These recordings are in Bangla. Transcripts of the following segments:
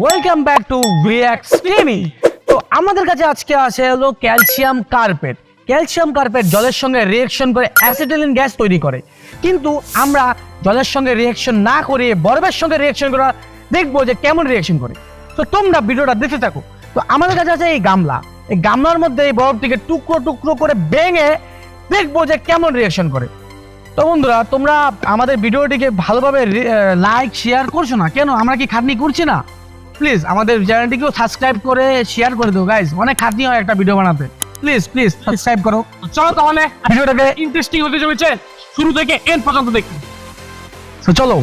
ওয়েলকাম ব্যাক টু তো আমাদের কাছে আজকে আসে হলো ক্যালসিয়াম কার্পেট। ক্যালসিয়াম কার্পেট জলের সঙ্গে রিয়েকশন করে গ্যাস তৈরি করে। কিন্তু আমরা জলের সঙ্গে না করে, বরফের সঙ্গে রিয়েকশন করা দেখব যে কেমন রিয়েকশন করে। তো তোমরা ভিডিওটা দেখতে থাকো। তো আমাদের কাছে আছে এই গামলা। এই গামলার মধ্যে এই বরফটিকে টুকরো টুকরো করে ভেঙে দেখব যে কেমন রিয়েকশন করে। তো বন্ধুরা তোমরা আমাদের ভিডিওটিকে ভালোভাবে লাইক শেয়ার করছ না? কেন? আমরা কি খাটনি করছি না? প্লিজ আমাদের চ্যানেলটিকেও সাবস্ক্রাইব করে শেয়ার করে দেবো গাইজ অনেক খাটনি হয় একটা ভিডিও বানাতে। প্লিজ প্লিজ সাবস্ক্রাইব করো। চলো তাহলে ভিডিওটাকে ইন্টারেস্টিং হতে চলেছে। শুরু থেকে এন্ড পর্যন্ত দেখি। চলো।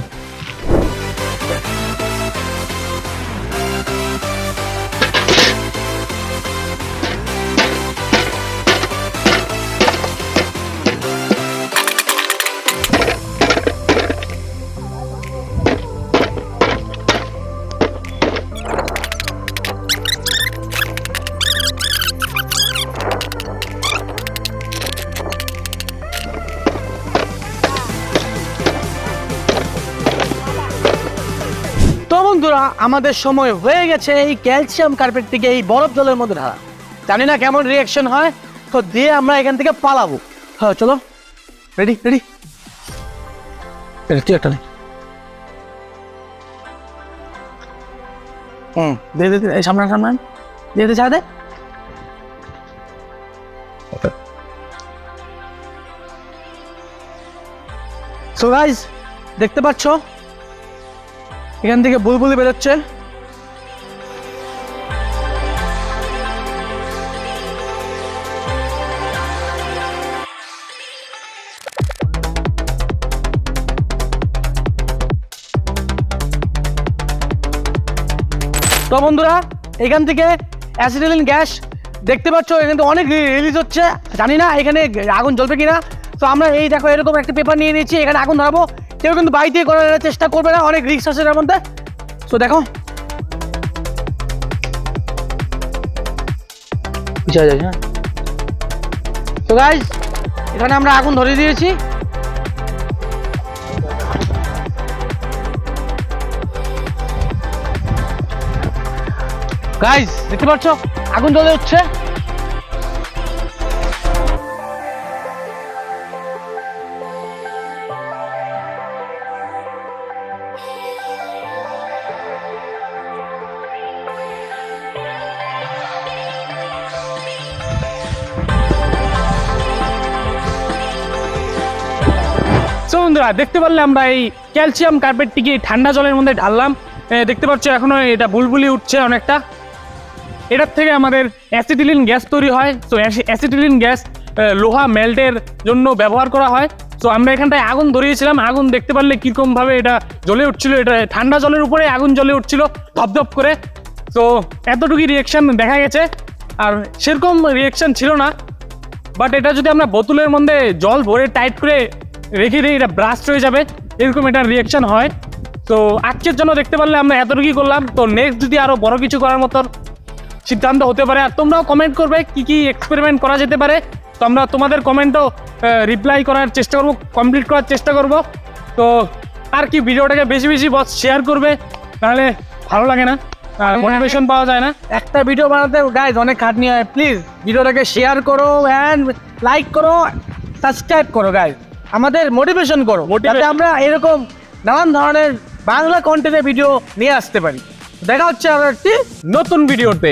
বন্ধুরা আমাদের সময় হয়ে গেছে। এই ক্যালসিয়াম কার্পেট থেকে এই বরফ জলের মধ্যে ঢালা। জানি না কেমন রিয়াকশন হয় তো দিয়ে আমরা এখান থেকে পালাবো। হ্যাঁ চলো। রেডি রেডি তুই একটা নে। হুম দে দে এই সামনে সামনে দে দে। সো গাইস দেখতে পাচ্ছ? এখান থেকে বুলবুলি বেরোচ্ছে। তো বন্ধুরা, এখান থেকে অ্যাসিডিলিন গ্যাস দেখতে পাচ্ছ, এখান থেকে অনেক রিলিজ হচ্ছে। জানি না এখানে আগুন জ্বলবে কিনা। তো আমরা এই দেখো, এরকম একটা পেপার নিয়ে নিয়েছি, এখানে আগুন ধরাবো। কেউ কিন্তু বাড়িতে করার চেষ্টা করবে না অনেক রিস্ক আছে এর মধ্যে। তো দেখো। হ্যাঁ তো গাইজ এখানে আমরা আগুন ধরিয়ে দিয়েছি। গাইজ দেখতে পাচ্ছ? আগুন জ্বলে হচ্ছে সো বন্ধুরা দেখতে পারলে আমরা এই ক্যালসিয়াম কার্পেটটিকে ঠান্ডা জলের মধ্যে ঢাললাম। দেখতে পাচ্ছ এখনও এটা বুলবুলি উঠছে অনেকটা। এটার থেকে আমাদের অ্যাসিটিলিন গ্যাস তৈরি হয়। তো অ্যাসিটিলিন গ্যাস লোহা মেল্টের জন্য ব্যবহার করা হয়। তো আমরা এখানটায় আগুন ধরিয়েছিলাম। আগুন দেখতে পারলে কীরকমভাবে এটা জ্বলে উঠছিল। এটা ঠান্ডা জলের উপরে আগুন জ্বলে উঠছিল ধপধপ করে। তো এতটুকুই রিয়েকশন দেখা গেছে। আর সেরকম রিয়েকশন ছিল না। বাট এটা যদি আমরা বোতলের মধ্যে জল ভরে টাইট করে রেখে দিই এটা ব্রাস্ট হয়ে যাবে। এরকম এটা রিয়েকশন হয়। তো আজকের জন্য দেখতে পারলে আমরা এতটুকুই করলাম। তো নেক্সট যদি আরও বড় কিছু করার মতন সিদ্ধান্ত হতে পারে আর তোমরাও কমেন্ট করবে কি কি এক্সপেরিমেন্ট করা যেতে পারে। তো আমরা তোমাদের কমেন্টও রিপ্লাই করার চেষ্টা করব কমপ্লিট করার চেষ্টা করব। তো আর কি ভিডিওটাকে বেশি বেশি বস শেয়ার করবে তাহলে ভালো লাগে না। আর মোটিভেশন পাওয়া যায় না। একটা ভিডিও বানাতে গাইজ অনেক খাটনি হয়। প্লিজ ভিডিওটাকে শেয়ার করো অ্যান্ড লাইক করো সাবস্ক্রাইব করো গাইজ আমাদের মোটিভেশন করো যাতে আমরা এরকম নানান ধরনের বাংলা কন্টেন্টের ভিডিও নিয়ে আসতে পারি। দেখা হচ্ছে আমার একটি নতুন ভিডিওতে